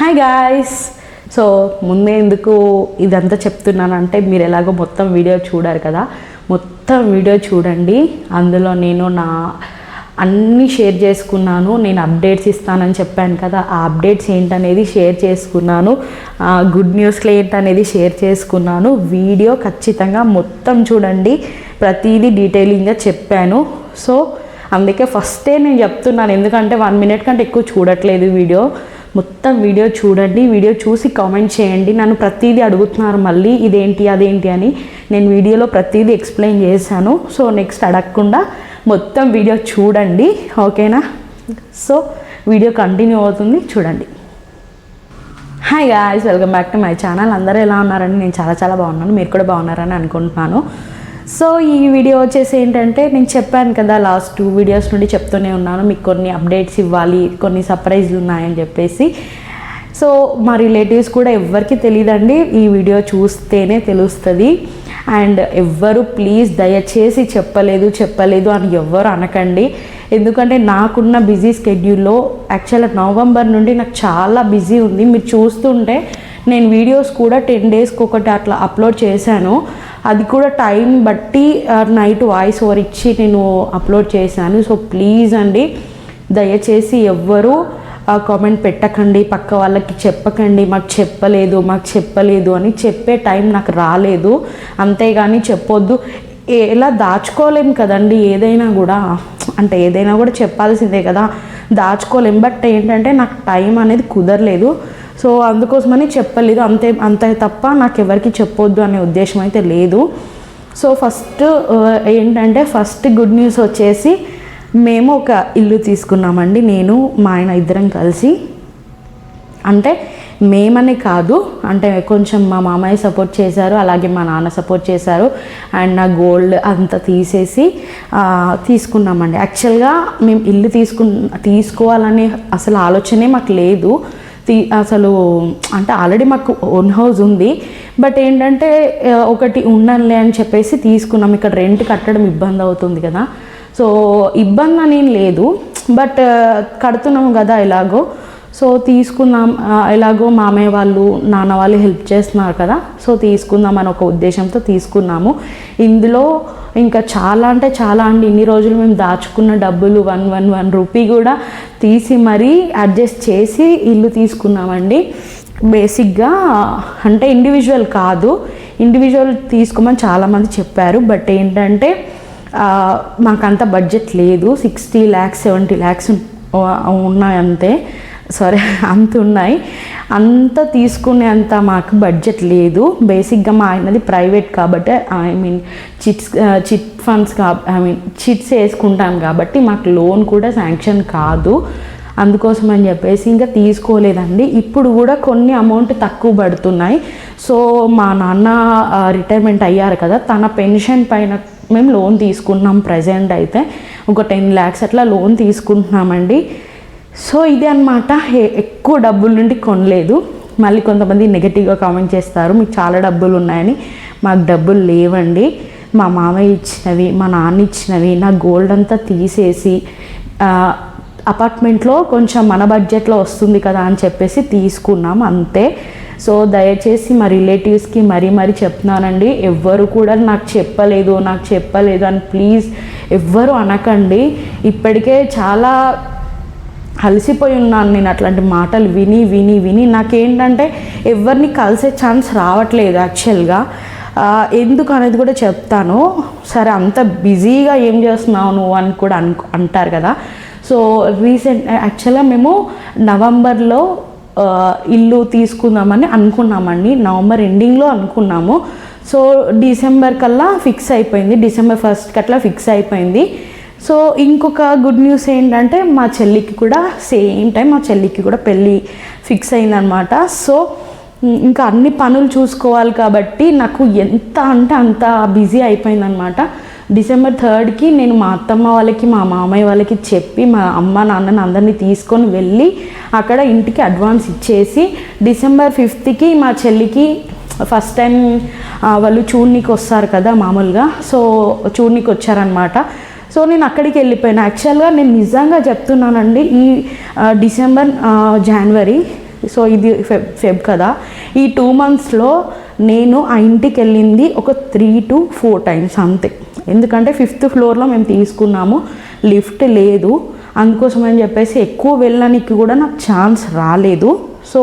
Hi guys so ముందే ఎందుకు ఇదంతా చెప్తున్నానంటే మీరు ఎలాగో మొత్తం వీడియో చూడారు కదా. మొత్తం వీడియో చూడండి. అందులో నేను నా అన్నీ షేర్ చేసుకున్నాను. నేను అప్డేట్స్ ఇస్తానని చెప్పాను కదా. ఆ అప్డేట్స్ ఏంటనేది షేర్ చేసుకున్నాను. గుడ్ న్యూస్లు ఏంటనేది షేర్ చేసుకున్నాను. వీడియో ఖచ్చితంగా మొత్తం చూడండి. ప్రతిదీ డీటెయిలింగ్గా చెప్పాను. సో అందుకే ఫస్టే నేను చెప్తున్నాను. ఎందుకంటే వన్ మినిట్ కంటే ఎక్కువ చూడట్లేదు వీడియో. మొత్తం వీడియో చూడండి వీడియో చూసి కామెంట్ చేయండి. నన్ను ప్రతిదీ అడుగుతున్నారు మళ్ళీ ఇదేంటి అదేంటి అని నేను వీడియోలో ప్రతిదీ ఎక్స్ప్లెయిన్ చేశాను. సో నెక్స్ట్ అడగకుండా మొత్తం వీడియో చూడండి ఓకేనా? సో వీడియో కంటిన్యూ అవుతుంది చూడండి. Hi guys welcome back to my channel అందరూ ఎలా ఉన్నారని నేను చాలా చాలా బాగున్నాను మీరు కూడా బాగున్నారని అనుకుంటున్నాను. సో ఈ వీడియో వచ్చేసి ఏంటంటే నేను చెప్పాను కదా లాస్ట్ టూ వీడియోస్ నుండి చెప్తూనే ఉన్నాను. మీకు కొన్ని అప్డేట్స్ ఇవ్వాలి కొన్ని సర్ప్రైజ్లు ఉన్నాయని చెప్పేసి. సో మా రిలేటివ్స్ కూడా ఎవ్వరికి తెలియదండి ఈ వీడియో చూస్తేనే తెలుస్తుంది. అండ్ ఎవ్వరు ప్లీజ్ దయచేసి చెప్పలేదు చెప్పలేదు అని ఎవ్వరు అనకండి. ఎందుకంటే నాకున్న బిజీ స్కెడ్యూల్లో యాక్చువల్గా నవంబర్ నుండి నాకు చాలా బిజీ ఉంది. మీరు చూస్తుంటే నేను వీడియోస్ కూడా టెన్ డేస్కి ఒకటి అట్లా అప్లోడ్ చేశాను. అది కూడా టైం బట్టి నైట్ వాయిస్ ఓవర్ ఇచ్చి నేను అప్లోడ్ చేశాను. సో ప్లీజ్ అండి దయచేసి ఎవ్వరూ కామెంట్ పెట్టకండి పక్క వాళ్ళకి చెప్పకండి మాకు చెప్పలేదు మాకు చెప్పలేదు అని చెప్పే టైం నాకు రాలేదు. అంతేగాని చెప్పొద్దు. ఎలా దాచుకోలేం కదండి ఏదైనా కూడా. అంటే ఏదైనా కూడా చెప్పాల్సిందే కదా దాచుకోలేం. బట్ ఏంటంటే నాకు టైం అనేది కుదరలేదు. సో అందుకోసమని చెప్పలేదు. అంతే అంతే తప్ప నాకు ఎవరికి చెప్పొద్దు అనే ఉద్దేశం అయితే లేదు. సో ఫస్ట్ ఏంటంటే ఫస్ట్ గుడ్ న్యూస్ వచ్చేసి మేము ఒక ఇల్లు తీసుకున్నామండి. నేను మా ఆయన ఇద్దరం కలిసి. అంటే మేమనే కాదు. అంటే కొంచెం మా మామయ్య సపోర్ట్ చేశారు అలాగే మా నాన్న సపోర్ట్ చేశారు. అండ్ నా గోల్డ్ అంతా తీసేసి తీసుకున్నామండి. యాక్చువల్గా మేము ఇల్లు తీసుకు తీసుకోవాలనే అసలు ఆలోచనే మాకు లేదు. తీ అసలు అంటే ఆల్రెడీ మాకు ఓన్ హౌస్ ఉంది. బట్ ఏంటంటే ఒకటి ఉండనులే అని చెప్పేసి తీసుకున్నాం. ఇక్కడ రెంట్ కట్టడం ఇబ్బంది అవుతుంది కదా. సో ఇబ్బంది అనేం లేదు. బట్ కడుతున్నాం కదా ఎలాగో. సో తీసుకుందాం ఎలాగో మామయ్య వాళ్ళు నాన్న వాళ్ళు హెల్ప్ చేస్తున్నారు కదా. సో తీసుకుందాం అని ఒక ఉద్దేశంతో తీసుకున్నాము. ఇందులో ఇంకా చాలా అంటే చాలా అండి. ఇన్ని రోజులు మేము దాచుకున్న డబ్బులు వన్ వన్ వన్ రూపీ కూడా తీసి మరీ అడ్జస్ట్ చేసి ఇల్లు తీసుకున్నామండి. బేసిక్గా అంటే ఇండివిజువల్ కాదు. ఇండివిజువల్ తీసుకోమని చాలామంది చెప్పారు. బట్ ఏంటంటే మాకంత బడ్జెట్ లేదు. సిక్స్టీ ల్యాక్స్ సెవెంటీ ల్యాక్స్ ఉన్నాయి అంతే సారీ అంత ఉన్నాయి అంత తీసుకునే అంత మాకు బడ్జెట్ లేదు. బేసిక్గా మా ఆయనది ప్రైవేట్ కాబట్టి I mean chits chit funds కా ఐ మీన్ చిట్స్ వేసుకుంటాం కాబట్టి మాకు లోన్ కూడా శాంక్షన్ కాదు. అందుకోసం అని చెప్పేసి ఇంకా తీసుకోలేదండి. ఇప్పుడు కూడా కొన్ని అమౌంట్ తక్కువ పడుతున్నాయి. సో మా నాన్న uh, రిటైర్మెంట్ అయ్యారు కదా తన పెన్షన్ పైన మేము లోన్ తీసుకున్నాం ప్రజెంట్ అయితే. ఒక టెన్ ల్యాక్స్ అట్లా లోన్ తీసుకుంటున్నామండి. సో ఇదే అనమాట ఎక్కువ డబ్బుల నుండి కొనలేదు. మళ్ళీ కొంతమంది నెగటివ్గా కామెంట్ చేస్తారు. మీకు చాలా డబ్బులు ఉన్నాయని. మాకు డబ్బులు లేవండి. మా మామయ్య ఇచ్చినవి మా నాన్న ఇచ్చినవి నా గోల్డ్ అంతా తీసేసి అపార్ట్మెంట్లో కొంచెం మన బడ్జెట్లో వస్తుంది కదా అని చెప్పేసి తీసుకున్నాం అంతే. సో దయచేసి మా రిలేటివ్స్కి మరీ మరీ చెప్తున్నానండి. ఎవ్వరు కూడా నాకు చెప్పలేదు నాకు చెప్పలేదు అని ప్లీజ్ ఎవ్వరు అనకండి. ఇప్పటికే చాలా అలసిపోయి ఉన్నాను నేను అట్లాంటి మాటలు విని విని విని. నాకేంటంటే ఎవరిని కలిసే ఛాన్స్ రావట్లేదు యాక్చువల్గా ఎందుకు అనేది కూడా చెప్తాను. సరే అంత బిజీగా ఏం చేస్తున్నావు నువ్వు అని కూడా అను అంటారు కదా. సో రీసెంట్ యాక్చువల్గా మేము నవంబర్లో ఇల్లు తీసుకుందామని అనుకున్నామండి. నవంబర్ ఎండింగ్లో అనుకున్నాము. సో డిసెంబర్ కల్లా ఫిక్స్ అయిపోయింది. డిసెంబర్ ఫస్ట్ అట్లా ఫిక్స్ అయిపోయింది. సో ఇంకొక గుడ్ న్యూస్ ఏంటంటే మా చెల్లికి కూడా సేమ్ టైం మా చెల్లికి కూడా పెళ్ళి ఫిక్స్ అయిందనమాట సో ఇంకా అన్ని పనులు చూసుకోవాలి కాబట్టి నాకు ఎంత అంటే అంత బిజీ అయిపోయిందనమాట డిసెంబర్ థర్డ్కి నేను మా అత్తమ్మ వాళ్ళకి మా మామయ్య వాళ్ళకి చెప్పి మా అమ్మ నాన్నని అందరినీ తీసుకొని వెళ్ళి అక్కడ ఇంటికి అడ్వాన్స్ ఇచ్చేసి డిసెంబర్ ఫిఫ్త్కి మా చెల్లికి ఫస్ట్ టైం వాళ్ళు చూడ్నికి వస్తారు కదా మామూలుగా. సో చూడ్నికి వచ్చారనమాట సో నేను అక్కడికి వెళ్ళిపోయాను. యాక్చువల్గా నేను నిజంగా చెప్తున్నానండి ఈ డిసెంబర్ జనవరి సో ఇది ఫెబ్ ఫెబ్ కదా ఈ టూ మంత్స్లో నేను ఆ ఇంటికి వెళ్ళింది ఒక త్రీ టు ఫోర్ టైమ్స్ అంతే. ఎందుకంటే ఫిఫ్త్ ఫ్లోర్లో మేము తీసుకున్నాము లిఫ్ట్ లేదు. అందుకోసం అని చెప్పేసి ఎక్కువ వెళ్ళడానికి కూడా నాకు ఛాన్స్ రాలేదు. సో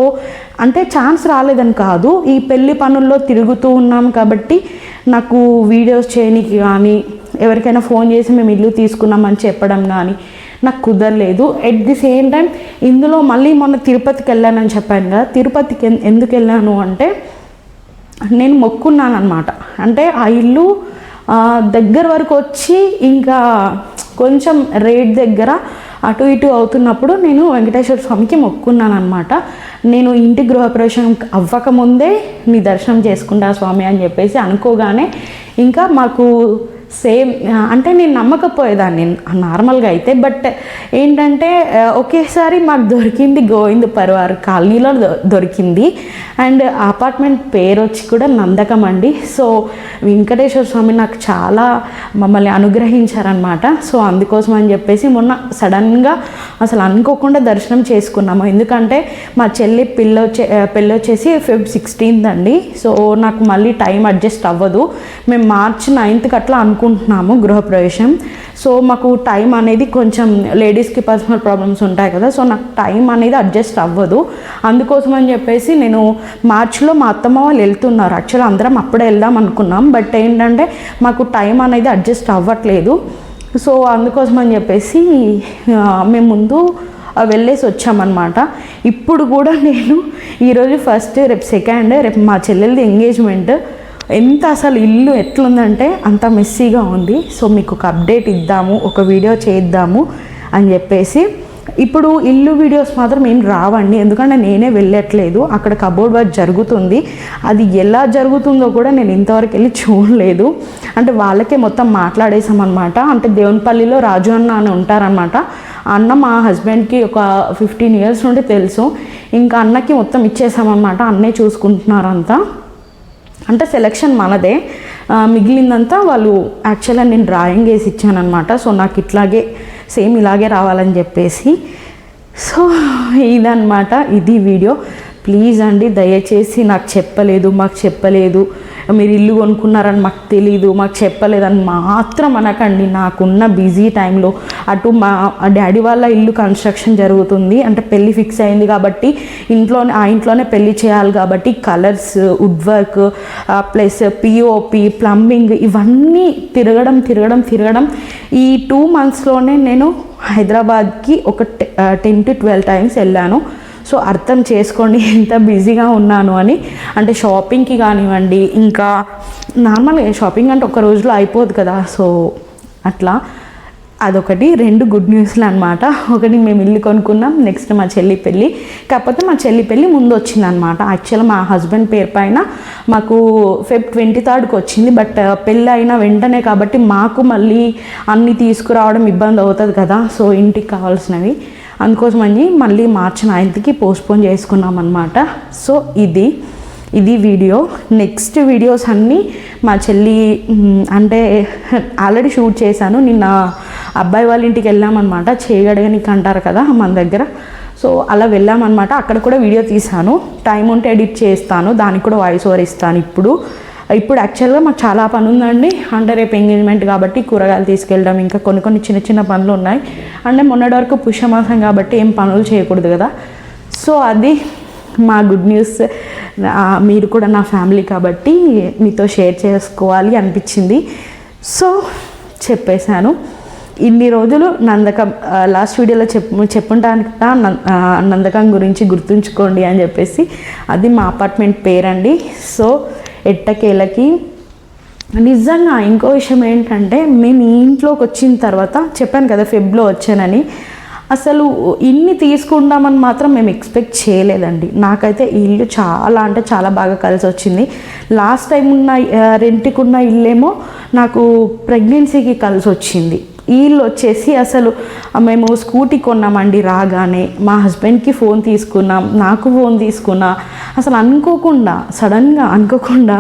అంటే ఛాన్స్ రాలేదని కాదు ఈ పెళ్ళి పనుల్లో తిరుగుతూ ఉన్నాం కాబట్టి నాకు వీడియోస్ చేయనికి కానీ ఎవరికైనా ఫోన్ చేసి మేము ఇల్లు తీసుకున్నామని చెప్పడం కానీ నాకు కుదరలేదు. ఎట్ ది సేమ్ టైం ఇందులో మళ్ళీ మొన్న తిరుపతికి వెళ్ళానని చెప్పాను కదా తిరుపతికి ఎందుకు వెళ్ళాను అంటే నేను మొక్కున్నాను అనమాట అంటే ఆ ఇల్లు దగ్గర వరకు వచ్చి ఇంకా కొంచెం రేట్ దగ్గర అటు ఇటు అవుతున్నప్పుడు నేను వెంకటేశ్వర స్వామికి మొక్కున్నాను అనమాట నేను ఇంటి గృహప్రవేశం అవ్వకముందే నీ దర్శనం చేసుకుంటా స్వామి అని చెప్పేసి అనుకోగానే ఇంకా మాకు సేమ్ అంటే నేను నమ్మకపోయేదాన్ని నార్మల్గా అయితే బట్ ఏంటంటే ఒకేసారి మాకు దొరికింది గోవింద్ పర్వార్ కాలనీలో దొ- దొరికింది. అండ్ అపార్ట్మెంట్ పేరు వచ్చి కూడా నందకం అండి. సో వెంకటేశ్వర స్వామి నాకు చాలా మమ్మల్ని అనుగ్రహించారనమాట సో అందుకోసం అని చెప్పేసి మొన్న సడన్గా అసలు అనుకోకుండా దర్శనం చేసుకున్నాము. ఎందుకంటే మా చెల్లి పిల్ల పెళ్ళి వచ్చేసి ఫిబ్ సిక్స్టీన్త్ అండి. సో నాకు మళ్ళీ టైం అడ్జస్ట్ అవ్వదు. మేము మార్చ్ నైన్త్కి అట్లా అనుకుంటున్నాము గృహప్రవేశం. సో మాకు టైం అనేది కొంచెం లేడీస్కి పర్సనల్ ప్రాబ్లమ్స్ ఉంటాయి కదా సో నాకు టైం అనేది అడ్జస్ట్ అవ్వదు. అందుకోసం అని చెప్పేసి నేను మార్చిలో మా అత్తమ్మ వాళ్ళు వెళ్తున్నారు. యాక్చువల్ అందరం అప్పుడే వెళ్దాం అనుకున్నాం. బట్ ఏంటంటే మాకు టైం అనేది అడ్జస్ట్ అవ్వట్లేదు. సో అందుకోసం అని చెప్పేసి మేము ముందు వెళ్ళేసి వచ్చామన్నమాట. ఇప్పుడు కూడా నేను ఈరోజు ఫస్ట్ రేపు సెకండ్ రేపు మా చెల్లెలది ఎంగేజ్మెంట్. ఎంత అసలు ఇల్లు ఎట్లుందంటే అంత మెస్సీగా ఉంది. సో మీకు ఒక అప్డేట్ ఇద్దాము ఒక వీడియో చేద్దాము అని చెప్పేసి. ఇప్పుడు ఇల్లు వీడియోస్ మాత్రం ఏం రావండి. ఎందుకంటే నేనే వెళ్ళట్లేదు. అక్కడ కబోర్డ్ వర్క్ జరుగుతుంది. అది ఎలా జరుగుతుందో కూడా నేను ఇంతవరకు వెళ్ళి చూడలేదు. అంటే వాళ్ళకే మొత్తం మాట్లాడేసామన్నమాట అంటే దేవునిపల్లిలో రాజు అన్న అని ఉంటారనమాట అన్న మా హస్బెండ్కి ఒక ఫిఫ్టీన్ ఇయర్స్ నుండి తెలుసు. ఇంకా అన్నకి మొత్తం ఇచ్చేసామన్నమాట అన్నే చూసుకుంటున్నారంతా. అంటే సెలెక్షన్ మనదే. మిగిలిందంతా వాళ్ళు యాక్చువల్గా నేను డ్రాయింగ్ వేసి ఇచ్చానమాట సో నాకు ఇట్లాగే సేమ్ ఇలాగే రావాలని చెప్పేసి. సో ఇదనమాట ఇది వీడియో. ప్లీజ్ అండి దయచేసి నాకు చెప్పలేదు మాకు చెప్పలేదు. మీరు ఇల్లు కొనుక్కున్నారని మాకు తెలీదు మాకు చెప్పలేదని మాత్రం అనకండి. నాకున్న బిజీ టైంలో అటు మా డాడీ వాళ్ళ ఇల్లు కన్స్ట్రక్షన్ జరుగుతుంది. అంటే పెళ్ళి ఫిక్స్ అయింది కాబట్టి ఇంట్లోనే ఆ ఇంట్లోనే పెళ్ళి చేయాలి కాబట్టి colours wood work plus POP plumbing ఇవన్నీ తిరగడం తిరగడం తిరగడం. ఈ టూ మంత్స్లోనే నేను హైదరాబాద్కి ఒక టెన్ టు ట్వెల్వ్ టైమ్స్ వెళ్ళాను. సో అర్థం చేసుకోండి ఎంత బిజీగా ఉన్నాను అని. అంటే షాపింగ్కి కానివ్వండి ఇంకా నార్మల్గా షాపింగ్ అంటే ఒక రోజులో అయిపోదు కదా. సో అట్లా. అదొకటి. రెండు గుడ్ న్యూస్లు అనమాట ఒకటి మేము ఇల్లు కొనుక్కున్నాం నెక్స్ట్ మా చెల్లి పెళ్ళి. కాకపోతే మా చెల్లి పెళ్ళి ముందు వచ్చింది అనమాట యాక్చువల్గా మా హస్బెండ్ పేరు పైన మాకు ఫెబ్ ట్వంటీ థర్డ్కి వచ్చింది బట్ పెళ్ళి అయిన వెంటనే కాబట్టి మాకు మళ్ళీ అన్నీ తీసుకురావడం ఇబ్బంది అవుతుంది కదా. సో ఇంటికి కావాల్సినవి. అందుకోసమని మళ్ళీ మార్చ్ నైన్త్కి పోస్ట్పోన్ చేసుకున్నాం అనమాట సో ఇది ఇది వీడియో. నెక్స్ట్ వీడియోస్ అన్నీ మా చెల్లి అంటే ఆల్రెడీ షూట్ చేశాను. నిన్న అబ్బాయి వాళ్ళ ఇంటికి వెళ్ళామన్నమాట. చేయగడగనికి అంటారు కదా మన దగ్గర. సో అలా వెళ్ళామన్నమాట. అక్కడ కూడా వీడియో తీశాను. టైం ఉంటే ఎడిట్ చేస్తాను. దానికి కూడా వాయిస్ ఓవర్ ఇస్తాను ఇప్పుడు. ఇప్పుడు యాక్చువల్గా మాకు చాలా పని ఉందండి అంటే రేపు ఎంగేజ్మెంట్ కాబట్టి కూరగాయలు తీసుకెళ్ళడం ఇంకా కొన్ని కొన్ని చిన్న చిన్న పనులు ఉన్నాయి అంటే మొన్నటి వరకు పుష్యమాసం కాబట్టి ఏం పనులు చేయకూడదు కదా. సో అది మా గుడ్ న్యూస్ మీరు కూడా నా ఫ్యామిలీ కాబట్టి మీతో షేర్ చేసుకోవాలి అనిపించింది. సో చెప్పేశాను. ఇన్ని రోజులు నందకం లాస్ట్ వీడియోలో చెప్పు చెప్పుంటాను కదా నందకం గురించి గుర్తుంచుకోండి అని చెప్పేసి. అది మా అపార్ట్మెంట్ పేరండి. సో ఎట్టకేలకి. నిజంగా ఇంకో విషయం ఏంటంటే మేము ఈ ఇంట్లోకి వచ్చిన తర్వాత చెప్పాను కదా ఫెబ్లో వచ్చానని అసలు ఇన్ని తీసుకుంటామని మాత్రం మేము ఎక్స్పెక్ట్ చేయలేదండి. నాకైతే ఈ ఇల్లు చాలా అంటే చాలా బాగా కలిసి వచ్చింది లాస్ట్ టైం ఉన్న రెంట్కి ఉన్న ఇల్లేమో నాకు ప్రెగ్నెన్సీకి కలిసి వచ్చింది వీళ్ళు వచ్చేసి అసలు మేము స్కూటీ కొన్నామండి రాగానే. మా హస్బెండ్కి ఫోన్ తీసుకున్నాం నాకు ఫోన్ తీసుకున్నా. అసలు అనుకోకుండా సడన్గా అనుకోకుండా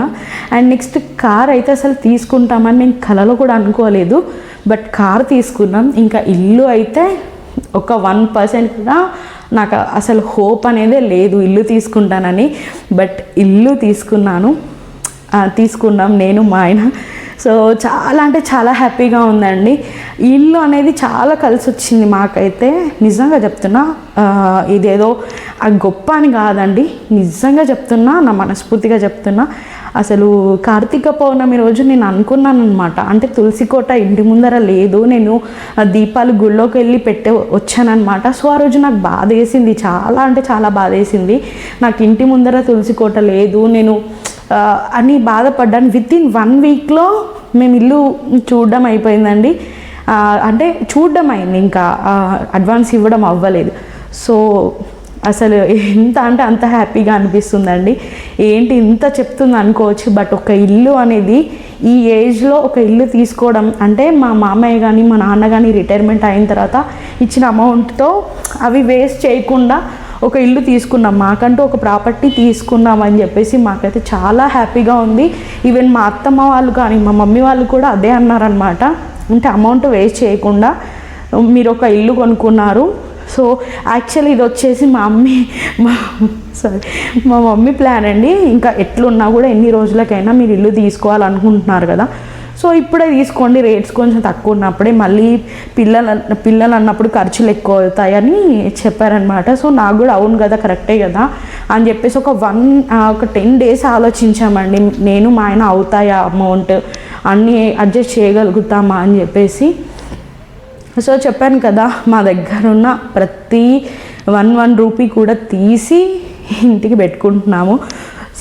అండ్ నెక్స్ట్ కార్ అయితే అసలు తీసుకుంటామని మేము కలలో కూడా అనుకోలేదు బట్ కార్ తీసుకున్నాం. ఇంకా ఇల్లు అయితే ఒక వన్ పర్సెంట్ కూడా నాకు అసలు హోప్ అనేదే లేదు ఇల్లు తీసుకుంటానని. బట్ ఇల్లు తీసుకున్నాను తీసుకున్నాం. నేను మా ఆయన సో చాలా అంటే చాలా హ్యాపీగా ఉందండి. ఇల్లు అనేది చాలా కలిసి వచ్చింది మాకైతే. నిజంగా చెప్తున్నా ఇదేదో ఆ గొప్ప అని కాదండి. నిజంగా చెప్తున్నా నా మనస్ఫూర్తిగా చెప్తున్నా. అసలు కార్తీక పౌర్ణమి రోజు నేను అనుకున్నాను అనమాట అంటే తులసి కోట ఇంటి ముందర లేదు. నేను దీపాలు గుళ్ళోకి వెళ్ళి పెట్టే వచ్చానమాట సో ఆ రోజు నాకు బాధ వేసింది చాలా అంటే చాలా బాధ వేసింది నాకు ఇంటి ముందర తులసి కోట లేదు. నేను అని బాధపడ్డాను. విత్ ఇన్ వన్ వీక్లో మేము ఇల్లు చూడడం అయిపోయిందండి. అంటే చూడడం అయింది ఇంకా. అడ్వాన్స్ ఇవ్వడం అవ్వలేదు. సో అసలు ఎంత అంటే అంత హ్యాపీగా అనిపిస్తుందండి. ఏంటి ఇంత చెప్తుంది అనుకోవచ్చు బట్ ఒక ఇల్లు అనేది ఈ ఏజ్లో ఒక ఇల్లు తీసుకోవడం అంటే మా మామయ్య కానీ మా నాన్న కానీ రిటైర్మెంట్ అయిన తర్వాత ఇచ్చిన అమౌంట్తో అవి వేస్ట్ చేయకుండా ఒక ఇల్లు తీసుకున్నాం మాకంటూ ఒక ప్రాపర్టీ తీసుకున్నాం అని చెప్పేసి మాకైతే చాలా హ్యాపీగా ఉంది. ఈవెన్ మా అత్తమ్మ వాళ్ళు కానీ మా మమ్మీ వాళ్ళు కూడా అదే అన్నారనమాట అంటే అమౌంట్ వేస్ట్ చేయకుండా మీరు ఒక ఇల్లు కొనుక్కున్నారు. సో యాక్చువల్లీ ఇది వచ్చేసి మా మమ్మీ మా సారీ మా మమ్మీ ప్లాన్ అండి. ఇంకా ఎట్లున్నా కూడా ఎన్ని రోజులకైనా మీరు ఇల్లు తీసుకోవాలనుకుంటున్నారు కదా. సో ఇప్పుడే తీసుకోండి రేట్స్ కొంచెం తక్కువ ఉన్నప్పుడే మళ్ళీ పిల్లలు పిల్లలు అన్నప్పుడు ఖర్చులు ఎక్కువ అవుతాయని చెప్పారనమాట సో నాకు కూడా అవును కదా కరెక్టే కదా అని చెప్పేసి ఒక వన్ ఒక టెన్ డేస్ ఆలోచించామండి. నేను మా ఆయన అవుతాయా అమౌంట్ అన్నీ అడ్జస్ట్ చేయగలుగుతామా అని చెప్పేసి. సో చెప్పాను కదా మా దగ్గర ఉన్న ప్రతి వన్ వన్ రూపీ కూడా తీసి ఇంటికి పెట్టుకుంటున్నాము.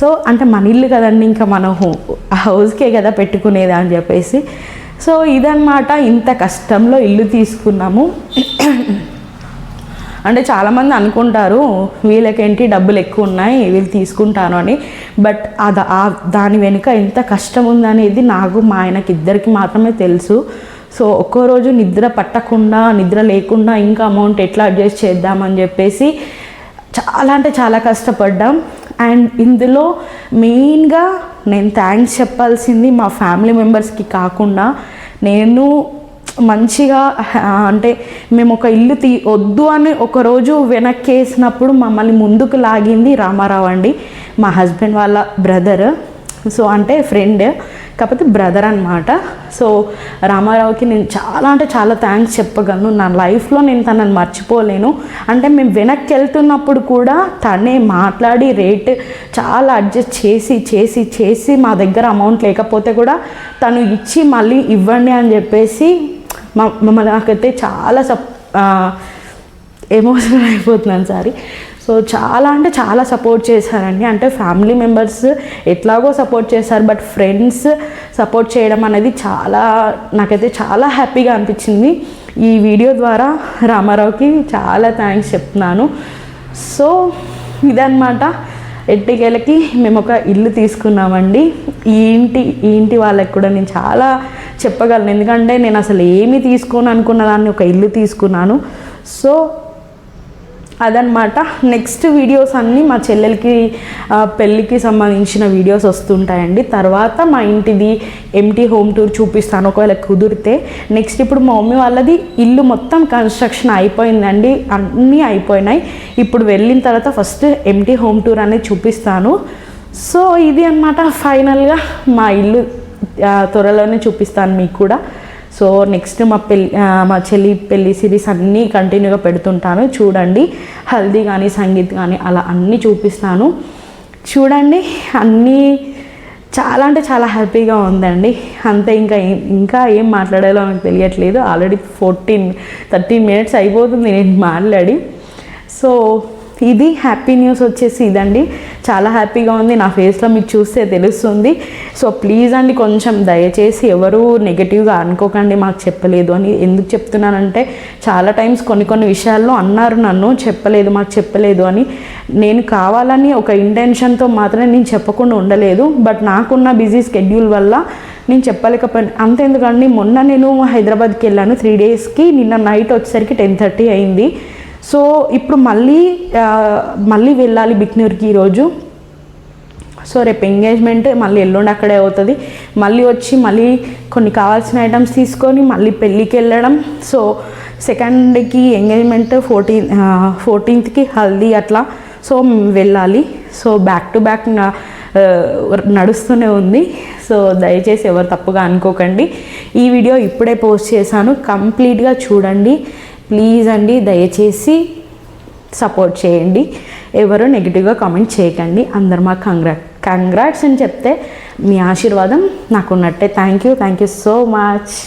సో అంటే మన ఇల్లు కదండి ఇంకా మనం హో- హౌస్కే కదా పెట్టుకునేదా అని చెప్పేసి. సో ఇదనమాట ఇంత కష్టంలో ఇల్లు తీసుకున్నాము. అంటే చాలామంది అనుకుంటారు వీళ్ళకేంటి డబ్బులు ఎక్కువ ఉన్నాయి వీళ్ళు తీసుకుంటాను అని. బట్ అది ఆ దాని వెనుక ఎంత కష్టం ఉందనేది నాకు మా ఆయనకి ఇద్దరికి మాత్రమే తెలుసు. సో ఒక్కో రోజు నిద్ర పట్టకుండా నిద్ర లేకుండా ఇంకా అమౌంట్ ఎట్లా అడ్జస్ట్ చేద్దామని చెప్పేసి చాలా అంటే చాలా కష్టపడ్డాం. అండ్ ఇందులో మెయిన్గా నేను థ్యాంక్స్ చెప్పాల్సింది మా ఫ్యామిలీ మెంబర్స్కి కాకుండా నేను మంచిగా అంటే మేము ఒక ఇల్లు తీ వద్దు అని ఒకరోజు వెనక్కి వేసినప్పుడు మమ్మల్ని ముందుకు లాగింది రామారావు అండి మా హస్బెండ్ వాళ్ళ బ్రదర్. సో అంటే ఫ్రెండ్. కాకపోతే బ్రదర్ అనమాట సో రామారావుకి నేను చాలా అంటే చాలా థ్యాంక్స్ చెప్పగలను. నా లైఫ్లో నేను తనని మర్చిపోలేను. అంటే మేము వెనక్కి వెళ్తున్నప్పుడు కూడా తనే మాట్లాడి రేట్ చాలా అడ్జస్ట్ చేసి చేసి చేసి మా దగ్గర అమౌంట్ లేకపోతే కూడా తను ఇచ్చి మళ్ళీ ఇవ్వండి అని చెప్పేసి మమ్మల్ని నాకైతే చాలా సప్ ఎమోషనల్ అయిపోతున్నాను సారీ సో చాలా అంటే చాలా సపోర్ట్ చేశారండి. అంటే ఫ్యామిలీ మెంబర్స్ ఎట్లాగో సపోర్ట్ చేశారు బట్ ఫ్రెండ్స్ సపోర్ట్ చేయడం అనేది చాలా నాకైతే చాలా హ్యాపీగా అనిపించింది. ఈ వీడియో ద్వారా రామారావుకి చాలా థ్యాంక్స్ చెప్తున్నాను. సో ఇదన్నమాట. ఎట్టికేలకి మేము ఒక ఇల్లు తీసుకున్నామండి. ఈ ఇంటి ఈ ఇంటి వాళ్ళకి కూడా నేను చాలా చెప్పగలను. ఎందుకంటే నేను అసలు ఏమి తీసుకోను అనుకున్న దాన్ని ఒక ఇల్లు తీసుకున్నాను. సో అదనమాట నెక్స్ట్ వీడియోస్ అన్నీ మా చెల్లెలకి పెళ్ళికి సంబంధించిన వీడియోస్ వస్తుంటాయండి. తర్వాత మా ఇంటిది ఎంటీ హోమ్ టూర్ చూపిస్తాను ఒకవేళ కుదిరితే. నెక్స్ట్ ఇప్పుడు మా మమ్మీ వాళ్ళది ఇల్లు మొత్తం కన్స్ట్రక్షన్ అయిపోయిందండి. అన్నీ అయిపోయినాయి. ఇప్పుడు వెళ్ళిన తర్వాత ఫస్ట్ ఎంటీ హోమ్ టూర్ అనేది చూపిస్తాను. సో ఇది అనమాట ఫైనల్గా మా ఇల్లు త్వరలోనే చూపిస్తాను మీకు కూడా. సో నెక్స్ట్ మా పెళ్ళి మా చెల్లి పెళ్ళి సిరీస్ అన్నీ కంటిన్యూగా పెడుతుంటాను. చూడండి హల్దీ కానీ సంగీత్ కానీ అలా అన్నీ చూపిస్తాను. చూడండి అన్నీ చాలా అంటే చాలా హ్యాపీగా ఉందండి. అంతే ఇంకా ఇంకా ఏం మాట్లాడాలో నాకు తెలియట్లేదు. ఆల్రెడీ ఫోర్టీన్ థర్టీన్ మినిట్స్ అయిపోతుంది నేను మాట్లాడి. సో ఇది హ్యాపీ న్యూస్ వచ్చేసి ఇదండి. చాలా హ్యాపీగా ఉంది. నా ఫేస్లో మీకు చూస్తే తెలుస్తుంది. సో ప్లీజ్ అండి కొంచెం దయచేసి ఎవరు నెగిటివ్గా అనుకోకండి. మాకు చెప్పలేదు అని ఎందుకు చెప్తున్నానంటే చాలా టైమ్స్ కొన్ని కొన్ని విషయాల్లో అన్నారు నన్ను చెప్పలేదు మాకు చెప్పలేదు అని. నేను కావాలని ఒక ఇంటెన్షన్తో మాత్రమే నేను చెప్పకుండా ఉండలేదు. బట్ నాకున్న బిజీ స్కెడ్యూల్ వల్ల నేను చెప్పలేకపోయాను. అంతెందుకండి మొన్న నేను హైదరాబాద్కి వెళ్ళాను. త్రీ డేస్కి నిన్న నైట్ వచ్చేసరికి టెన్ థర్టీ అయింది. సో ఇప్పుడు మళ్ళీ మళ్ళీ వెళ్ళాలి బిక్నూర్కి ఈరోజు. సో రేపు ఎంగేజ్మెంట్ మళ్ళీ ఎల్లుండి అక్కడే అవుతుంది. మళ్ళీ వచ్చి మళ్ళీ కొన్ని కావాల్సిన ఐటమ్స్ తీసుకొని మళ్ళీ పెళ్ళికి వెళ్ళడం. సో సెకండ్కి ఎంగేజ్మెంట్ ఫోర్టీన్ ఫోర్టీన్త్కి హల్దీ అట్లా. సో వెళ్ళాలి. సో బ్యాక్ టు బ్యాక్ నడుస్తూనే ఉంది. సో దయచేసి ఎవరు తప్పుగా అనుకోకండి. ఈ వీడియో ఇప్పుడే పోస్ట్ చేశాను. కంప్లీట్గా చూడండి. ప్లీజ్ అండి దయచేసి సపోర్ట్ చేయండి. ఎవరు నెగిటివ్గా కామెంట్ చేయకండి. అందరు మాకు కంగ్రాట్ కంగ్రాట్స్ అని చెప్తే మీ ఆశీర్వాదం నాకు ఉన్నట్టే thank you thank you so much